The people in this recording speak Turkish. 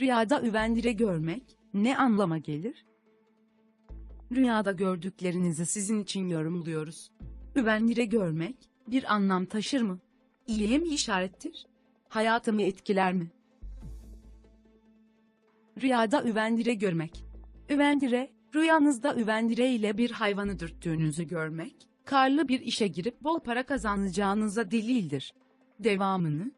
Rüyada üvendire görmek ne anlama gelir? Rüyada gördüklerinizi sizin için yorumluyoruz. Üvendire görmek bir anlam taşır mı? İyiye mi işarettir? Hayatımı etkiler mi? Rüyada üvendire görmek. Üvendire, rüyanızda üvendire ile bir hayvanı dürttüğünüzü görmek, karlı bir işe girip bol para kazanacağınıza delildir. Devamını,